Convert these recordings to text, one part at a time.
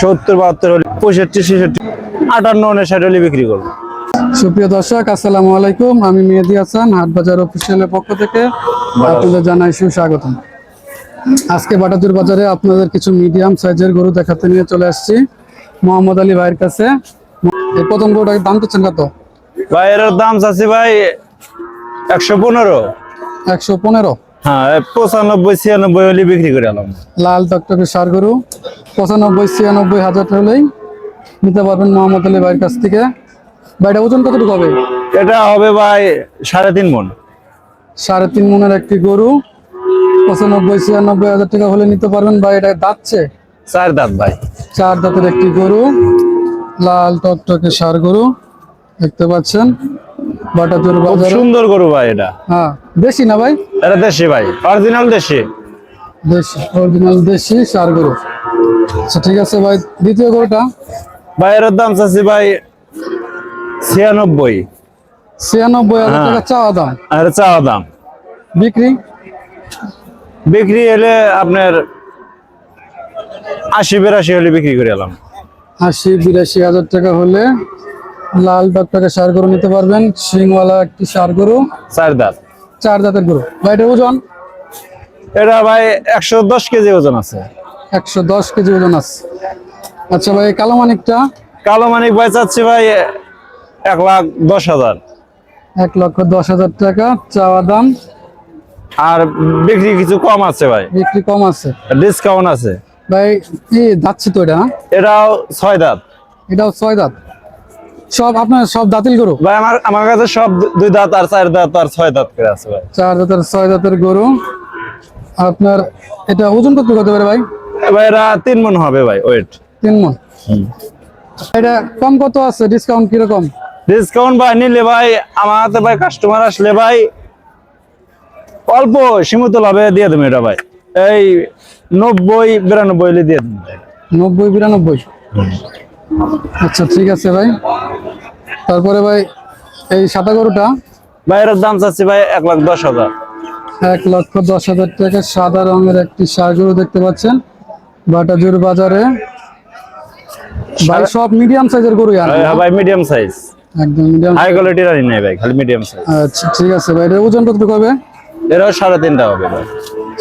সত্তর বাহাত্তর হলে পঁয়ষট্টি ছেষট্টি আটান্ন উনষাট হলে বিক্রি করব। সুপ্রিয় দর্শক আসসালামু আলাইকুম। আমি মেহেদি হাসান হাটবাজার অফিসিয়ালের পক্ষ থেকে আপনাদের জানাই সুস্বাগতম। আজকে বাটাজুর বাজারে আপনাদের কিছু মিডিয়াম সাইজের গরু দেখাতে নিয়ে চলে আসছি। মোহাম্মদ আলী ভাইয়ের কাছে। এই প্রথম গরুটার দাম চাচ্ছেন কত? ভাই এর দাম চাচ্ছি ভাই একশো পনেরো। একশো পনেরো। হ্যাঁ পঁচানব্বই ছিয়ানব্বই হলে বিক্রি করে এলাম লাল টকটকে সার গরু পঁচানব্বই ছিয়ানব্বই হাজার হলেই নিতে পারবেন মোহাম্মদ আলী ভাইয়ের কাছ থেকে। ভাইটা ওজন কতটুকু হবে? এটা হবে ভাই সাড়ে তিন মন। সাড়ে তিন মনের একটি গরু পঁচানব্বই ছিয়ানব্বই হাজার টাকা হলে নিতে পারবেন। বা এটা চার দাঁত ভাই। চার দাঁতের একটি গরু লাল টকটকে সার গরু দেখতে পাচ্ছেন। বাটাচুর খুব বাজারে। সুন্দর গরু ভাই এটা। হ্যাঁ দেশি না ভাই? এটা দেশি ভাই অরিজিনাল দেশি। দেশি অরিজিনাল দেশি সার গরু। আচ্ছা ঠিক আছে ভাই দ্বিতীয় গরুটা? ভাই এর দাম চাচ্ছি ভাই ছিয়ানব্বই। ছিয়ানব্বই হাজার টাকা চাওয়া দাম। আর চাওয়া দাম। বিক্রি? বিক্রি এলে আপনার আশি বিরাশি হলে বিক্রি করে এলাম। আশি বিরাশি হাজার টাকা হলে লাল টকটকে সার গরু নিতে পারবেন। শিংওয়ালা একটি সার গরু। চার দাঁত। চার দাঁতের গরু। ভাই এটা ওজন? এটা ভাই একশো দশ কেজি ওজন আছে। একশো দশ কেজি ওজন আছে। আচ্ছা ভাই কালো মানিকটা? কালো মানিক ভাই চাচ্ছি ভাই এক লাখ দশ হাজার। এক লক্ষ দশ হাজার টাকা চাওয়া দাম। আর বিক্রি কিছু কম আছে ভাই। বিক্রি কম আছে। ডিসকাউন্ট আছে। ভাই কি যাচ্ছে তো এটা? এটাও ছয় দাঁত। এটাও ছয় দাঁত। সব আপনার সব দাঁতিল গরু? ভাই আমার আমার কাছে সব দুই দাঁত আর চার দাঁত আর ছয় দাঁত করে আছে ভাই। চার দাঁতের ছয় দাঁতের গরু। আপনার এটা ওজন কত হতে পারে ভাই? ভাই এরা তিন মন হবে ভাই ওয়েট তিন মন। এটা কম কত আছে? ডিসকাউন্ট কীরকম? ডিসকাউন্ট ভাই নিলে ভাই আমার হাতে ভাই কাস্টমার আসলে ভাই অল্প সীমিত লাভে দিয়ে দেবো এটা ভাই। এই নব্বই বিরানব্বই দিয়ে দেবো ভাই। নব্বই বিরানব্বই। আচ্ছা ঠিক আছে ভাই। তারপরে ভাই এই সাদা গরুটা? ভাই এর দাম চাচ্ছি ভাই এক লাখ দশ হাজার। এক লক্ষ দশ হাজার টাকা সাদা রঙের একটি গরু দেখতে পাচ্ছেন। বাটাজুর বাজারে। ভাই সব মিডিয়াম সাইজের গরু ভাই- মিডিয়াম সাইজ একদম মিডিয়াম হাই কোয়ালিটির নেই ভাই খালি মিডিয়াম সাইজ আচ্ছা ঠিক আছে ভাই ওজন হবে? এরাও সাড়ে তিনটা হবে ভাই।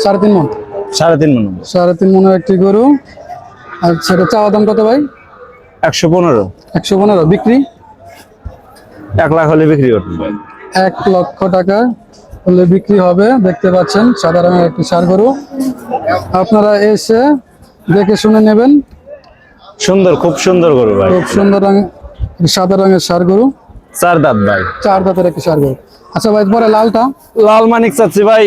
সাড়ে তিন মন। সাড়ে তিন মন। সাড়ে তিন মনের একটি গরু। আচ্ছা এটা চাওয়া দাম কত ভাই? একশো পনেরো। একশো পনেরো বিক্রি? এক লাখ হলে বিক্রি করতে এক লক্ষ টাকা হলে বিক্রি হবে দেখতে পাচ্ছেন সাদা রঙের একটি সার গরু। আপনারা এসে দেখে শুনে নেবেন। সুন্দর খুব সুন্দর গরু ভাই। খুব সুন্দর রঙ সাদা রঙের সার গরু। চার দাঁত ভাই। চার দাঁতের একটি সার গরু। আচ্ছা ভাই পরে লালটা? লাল মানিক চাচ্ছি ভাই।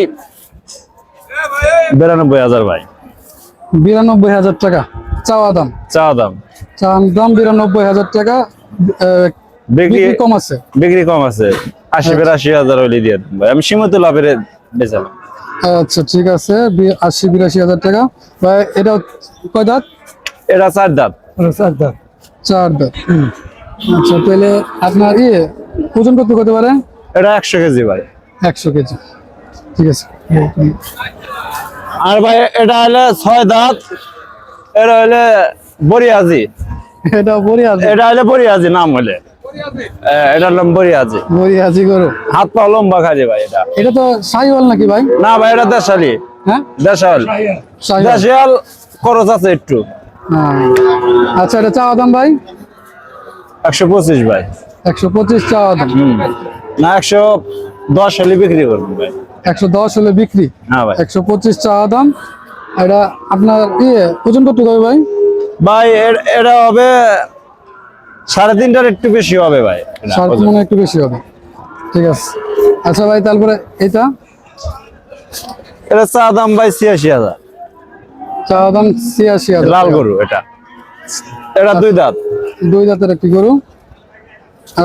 বিরানব্বই হাজার ভাই। বিরানব্বই হাজার টাকা। চাওয়া দাম? চা দাম। দাম বিরানব্বই হাজার টাকা বিক্রি কম আছে। বিক্রি কম আছে। আশি বিরাশি হাজার হলে দিয়ে ভাই। আমি সীমিত লাভের বেচালাম আচ্ছা ঠিক আছে আশি বিরাশি হাজার টাকা। ভাই এটা কয় দাঁত? এটা চার দাঁত। চার দাঁত। চার দাঁত। হুম। আচ্ছা তাহলে আপনার ইয়ে ওজন কত হতে পারে? এটা একশো কেজি ভাই। একশো কেজি। ঠিক আছে। আর ভাই এটা হলে ছয় দাঁত। এটা হলে বরিয়াজি এটা বড়ি আছে এটা হলে বরিয়াজি নাম হলে। এ, এটার নাম বরিয়াজি। বড়ি আছে গরু। হাত পা লম্বা খালি ভাই এটা। এটা তো সাইওয়াল নাকি ভাই? না ভাই এটা দেশালি। হ্যাঁ? দেশাল। সাইওয়াল দেশাল খরচ আছে একটু। হ্যাঁ। আচ্ছা এটা চাওয়া দাম ভাই? একশো পঁচিশ ভাই। একশো পঁচিশ চাওয়া দাম। না একশো দশ হলে বিক্রি করব ভাই। একশো দশ হলে বিক্রি? হ্যাঁ ভাই। একশো পঁচিশ চাওয়া দাম। এটা আপনার ইয়ে ওজন কত হবে ভাই? ভাই এটা হবে সাড়ে তিনটার একটু বেশি হবে ভাই। সাড়ে তিন একটু বেশি হবে। ঠিক আছে। আচ্ছা ভাই তারপরে এটা? এটা চা দাম ভাই ছিয়াশি হাজার। চাওয়া দাম ছিয়াশি হাজার লাল গরু এটা। এটা দুই দাঁত। দুই জাতের একটি গরু।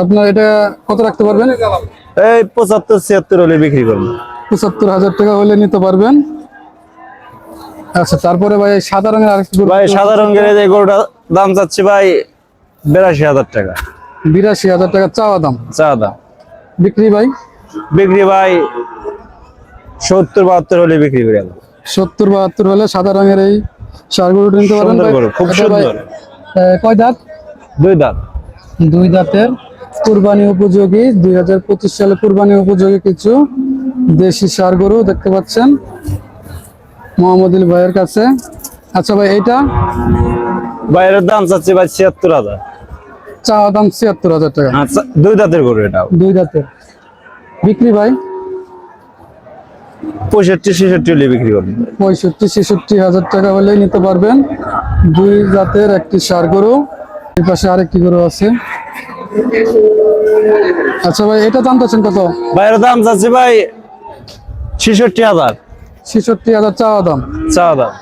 আপনার এটা কত রাখতে পারবেন? এই পঁচাত্তর ছিয়াত্তর হলে বিক্রি করব। পঁচাত্তর হাজার টাকা হলে নিতে পারবেন। আচ্ছা তারপরে ভাই সাদা রঙের আরেকটি গরু ভাই সাদা রঙের এই যে গরুটা দাম যাচ্ছে ভাই বিরাশি হাজার টাকা। বিরাশি হাজার টাকা চাওয়া দাম। চা দাম। বিক্রি ভাই? বিক্রি ভাই সত্তর বাহাত্তর হলে বিক্রি করে সত্তর বাহাত্তর হলে সাদা রঙের এই সার গরুটা নিতে। গরু খুব সুন্দর। কয় দাঁত? দুই দাঁত। দুই দাঁতের। কুরবানি উপযোগী দুই হাজার পঁচিশ সালে কুরবানি উপযোগী কিছু দেশি সার গরু দেখতে পাচ্ছেন। মোহাম্মদুল ভাইয়ের কাছে। আচ্ছা ভাই এইটা? বাইরের দাম চাচ্ছি ভাই ছিয়াত্তর হাজার। চাওয়া দাম ছিয়াত্তর হাজার টাকা। আচ্ছা দুই দাঁতের গরু এটা। দুই দাঁতের। বিক্রি ভাই? পঁয়ষট্টি ছেষট্টি হলে বিক্রি করবেন। পঁয়ষট্টি ছেষট্টি হাজার টাকা হলে নিতে পারবেন। দুই জাতের একটি সার গরু। এই পাশে আরেকটি গরু আছে। আচ্ছা ভাই এটা দাম চাচ্ছেন কত? বাইরের দাম চাচ্ছি ভাই ছেষট্টি হাজার। ছেষট্টি হাজার চাওয়া দাম। চা দাম।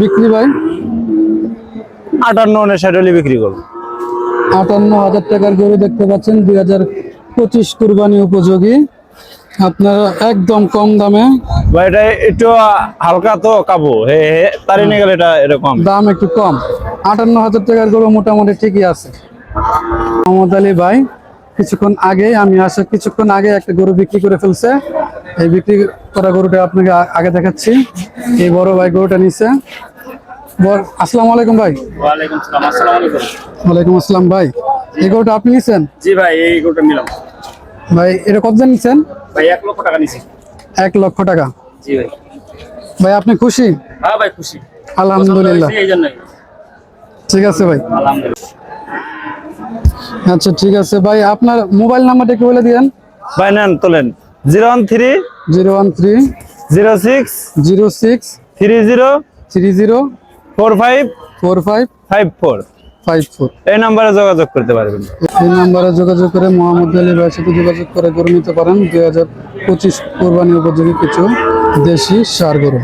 বিক্রি ভাই? আটান্ন হলে বিক্রি করব। আটান্ন হাজার টাকার গরু দেখতে পাচ্ছেন দুই হাজার পঁচিশ কুরবানি উপযোগী। আপনারা একদম কম দামে ভাই এটা একটু হালকা তো কাবু। হে হে তারি নিয়ে গেলে এটা এরকম দাম একটু কম। আটান্ন হাজার টাকার গরু মোটামুটি ঠিকই আছে। মোহাম্মদ আলী ভাই কিছুক্ষণ আগে আমি আসা কিছুক্ষণ আগে একটা গরু বিক্রি করে ফেলছে। এই বিক্রি করা গরুটা আপনাকে আগে দেখাচ্ছি। এই বড় ভাই গরুটা নিছে। আসসালামু আলাইকুম ভাই। ওয়ালাইকুম সালাম আসসালামু ভাই। এই গরুটা আপনি নিছেন? জি ভাই এই গরুটা নিলাম। ভাই এটা নিছেন? ভাই এক লক্ষ টাকা নিছি। এক লক্ষ টাকা। জি ভাই। ভাই আপনি খুশি? হ্যাঁ ভাই খুশি। আলহামদুলিল্লাহ। ঠিক আছে ভাই। আলহামদুলিল্লাহ। আচ্ছা ঠিক আছে। ভাই আপনার মোবাইল নাম্বারটা একটু বলে দিয়েন। ভাই নেন তোলেন। Zero one three zero one three zero six zero six three zero three zero four five four five five four. Five four. এই নাম্বারে যোগাযোগ করতে পারবেন। এই নাম্বারে যোগাযোগ করে মোহাম্মদ আলী ভাইয়ের সাথে যোগাযোগ করে গরু নিতে পারেন দুই হাজার পঁচিশ কোরবানি উপযোগী কিছু দেশি সার গরু।